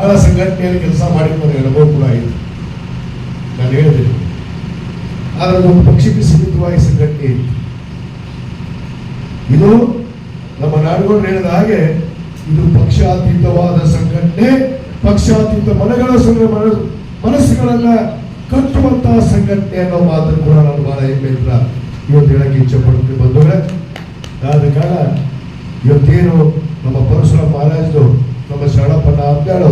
ಬಹಳ ಸಂಘಟನೆಯಲ್ಲಿ ಕೆಲಸ ಮಾಡಿಕೊಂಡು ಹೇಳಬಹುದು ಕೂಡ ಆಯಿತು. ನಾನು ಹೇಳಿದೆ. ಆದರೆ ಒಂದು ಪಕ್ಷಕ್ಕೆ ಸೀಮಿತವಾಗಿ ಸಂಘಟನೆ ಇತ್ತು. ಇದು ನಮ್ಮ ನಾಡುಗಳು ಹೇಳಿದ ಹಾಗೆ ಇದು ಪಕ್ಷಾತೀತವಾದ ಸಂಘಟನೆ, ಪಕ್ಷಾತೀತ ಮನಗಳ ಮನಸ್ಸುಗಳನ್ನ ಕಟ್ಟುವಂತಹ ಸಂಘಟನೆ ಅನ್ನೋ ಮಾತನ್ನು ಕೂಡ ನಾನು ಬಹಳ ಹೆಮ್ಮೆಯಿಂದ ಇವತ್ತು ಹೇಳಕ್ಕೆ ಇಚ್ಛೆ ಪಡ್ತೀನಿ ಬಂಧುಗಳೇ. ಆದ ಕಾರಣ ಇವತ್ತೇನು ನಮ್ಮ ಪರಶುರಾಮ್ ಮಹಾರಾಜರು ನಮ್ಮ ಶರಣಪ್ಪನ ಅಬ್ದಾಳು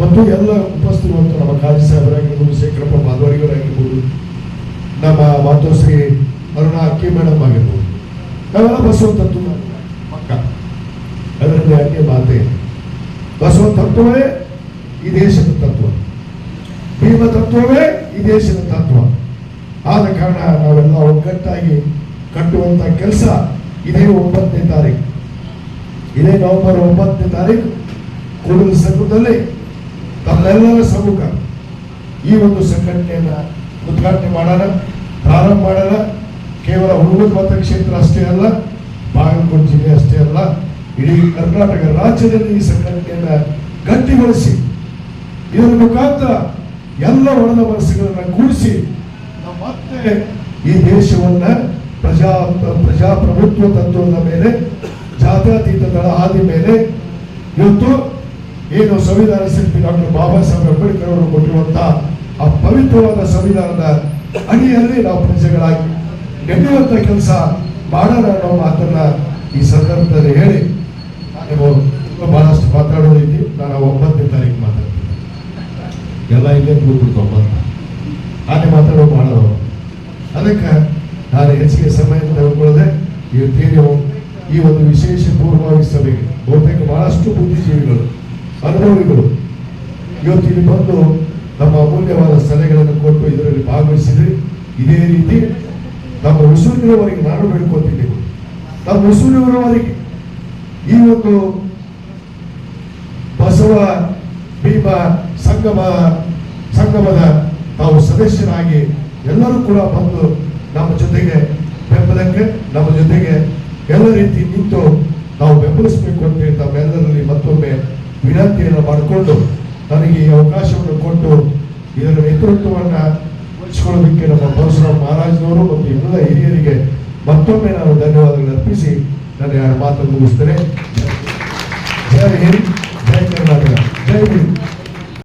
ಮತ್ತು ಎಲ್ಲ ಉಪಸ್ಥಿತರು ನಮ್ಮ ಕಾಜಿ ಸಾಹೇಬರಾಗಿರ್ಬೋದು, ಶೇಖರಪ್ಪ ಮಾಧವರಿಗರಾಗಿರ್ಬೋದು, ನಮ್ಮ ಮಾತೋಶ್ರೀ ಅರುಣ ಅಕ್ಕಿ ಮೇಡಮ್ ಆಗಿರ್ಬೋದು. ನಾವೆಲ್ಲ ಬಸವ ತತ್ವ ಪಕ್ಕ. ಅದರಲ್ಲಿ ಯಾಕೆ ಮಾತೆ. ಬಸವ ತತ್ವವೇ ಈ ದೇಶದ ತತ್ವ. ಭೀಮ ತತ್ವವೇ ಈ ದೇಶದ ತತ್ವ. ಆದ ಕಾರಣ ನಾವೆಲ್ಲ ಒಗ್ಗಟ್ಟಾಗಿ ಕಟ್ಟುವಂತ ಕೆಲಸ ಇದೇ ಒಂಬತ್ತನೇ ತಾರೀಕು. ಇದೇ ನವೆಂಬರ್ ಒಂಬತ್ತನೇ ತಾರೀಕು ಕೂಡಲ ಸಂಘದಲ್ಲಿ ತಮ್ಮೆಲ್ಲರ ಸಮ್ಮುಖ ಈ ಒಂದು ಸಂಘಟನೆಯನ್ನ ಉದ್ಘಾಟನೆ ಮಾಡೋಣ, ಪ್ರಾರಂಭ ಮಾಡೋಣ. ಕೇವಲ ಹುಡುಗ ಮತಕ್ಷೇತ್ರ ಅಷ್ಟೇ ಅಲ್ಲ, ಬಾಗಲಕೋಟೆ ಜಿಲ್ಲೆ ಅಷ್ಟೇ ಅಲ್ಲ, ಇಡೀ ಕರ್ನಾಟಕ ರಾಜ್ಯದಲ್ಲಿ ಈ ಸಂಘಟನೆಯನ್ನ ಗಟ್ಟಿಗೊಳಿಸಿ, ಇದರ ಮುಖಾಂತರ ಎಲ್ಲ ಒಣದ ಮನಸ್ಸುಗಳನ್ನ ಕೂಡಿಸಿ ಮತ್ತೆ ಈ ದೇಶವನ್ನ ಪ್ರಜಾ, ಪ್ರಜಾಪ್ರಭುತ್ವ ತತ್ವದ ಮೇಲೆ ಜಾತ್ಯತೀತ ದಳ ಆದ ಮೇಲೆ ಇವತ್ತು ಏನು ಸಂವಿಧಾನ ಶಿಲ್ಪಿ ಡಾಕ್ಟರ್ ಬಾಬಾ ಸಾಹೇಬ್ ಅಂಬೇಡ್ಕರ್ ಅವರು ಕೊಟ್ಟಿರುವಂತಹ ಆ ಪವಿತ್ರವಾದ ಸಂವಿಧಾನದ ಅಡಿಯಲ್ಲಿ ನಾವು ಪ್ರಜೆಗಳಾಗಿ ಗೆಲ್ಲುವಂತ ಕೆಲಸ ಮಾಡೋಣ ಅನ್ನೋ ಮಾತನ್ನ ಈ ಸಂದರ್ಭದಲ್ಲಿ ಹೇಳಿ ನಾನು ಬಹಳಷ್ಟು ಮಾತಾಡೋದೈತಿ ನಾನು ಒಂಬತ್ತನೇ ತಾರೀಕು ಮಾತಾಡ್ತೀನಿ. ಎಲ್ಲ ಇಲ್ಲೇ ಕೂತ್ಬಿಡ್ತು ಒಂಬತ್ತು. ಹಾಗೆ ಮಾತಾಡೋ ಮಾಡೋದು ಅದಕ್ಕೆ ನಾನು ಹೆಚ್ಚಿಗೆ ಸಮಯ ತೆಗೆದುಕೊಳ್ಳದೆ ಇವತ್ತೇನು ಈ ಒಂದು ವಿಶೇಷ ಪೂರ್ವವಾಗಿ ಸಭೆಗೆ ಬಹುತೇಕ ಬಹಳಷ್ಟು ಬುದ್ಧಿಜೀವಿಗಳು, ಅನುಭವಿಗಳು ಇವತ್ತು ಇಲ್ಲಿ ಬಂದು ನಮ್ಮ ಅಮೂಲ್ಯವಾದ ಸಲಹೆಗಳನ್ನು ಕೊಟ್ಟು ಇದರಲ್ಲಿ ಭಾಗವಹಿಸಿದ್ರಿ ಇದೇ ರೀತಿ ನಮ್ಮ ಉಸುರಿನವರೆಗೆ ನಾನು ಬೇಡ್ಕೊತಿದ್ದೇನೆ. ನಮ್ಮ ಉಸುರಿನವರೆಗೆ ಈ ಒಂದು ಬಸವ ಭೀಮ ಸಂಗಮ, ಸಂಗಮದ ತಾವು ಸದಸ್ಯರಾಗಿ ಎಲ್ಲರೂ ಕೂಡ ಬಂದು ನಮ್ಮ ಜೊತೆಗೆ ಬೆಂಬಲಕ್ಕೆ, ನಮ್ಮ ಜೊತೆಗೆ ಎಲ್ಲ ರೀತಿ ನಿಂತು ನಾವು ಬೆಂಬಲಿಸಬೇಕು ಅಂತ ತಮ್ಮೆಲ್ಲರಲ್ಲಿ ಮತ್ತೊಮ್ಮೆ ವಿನಂತಿಯನ್ನು ಮಾಡಿಕೊಂಡು ನನಗೆ ಈ ಅವಕಾಶವನ್ನು ಕೊಟ್ಟು ಇದರ ನೇತೃತ್ವವನ್ನು ವಹಿಸಿಕೊಳ್ಳೋದಕ್ಕೆ ನಮ್ಮ ಪರಶುರಾಮ ಮಹಾರಾಜನವರು ಮತ್ತು ಎಲ್ಲ ಹಿರಿಯರಿಗೆ ಮತ್ತೊಮ್ಮೆ ನಾನು ಧನ್ಯವಾದಗಳನ್ನು ಅರ್ಪಿಸಿ ನನ್ನ ಯಾರು ಮಾತನ್ನು ಮುಗಿಸ್ತೇನೆ. ಜೈ ಹಿಂದ್, ಜೈ ಕರ್ನಾಟಕ, ಜೈ ಹಿಂದ್.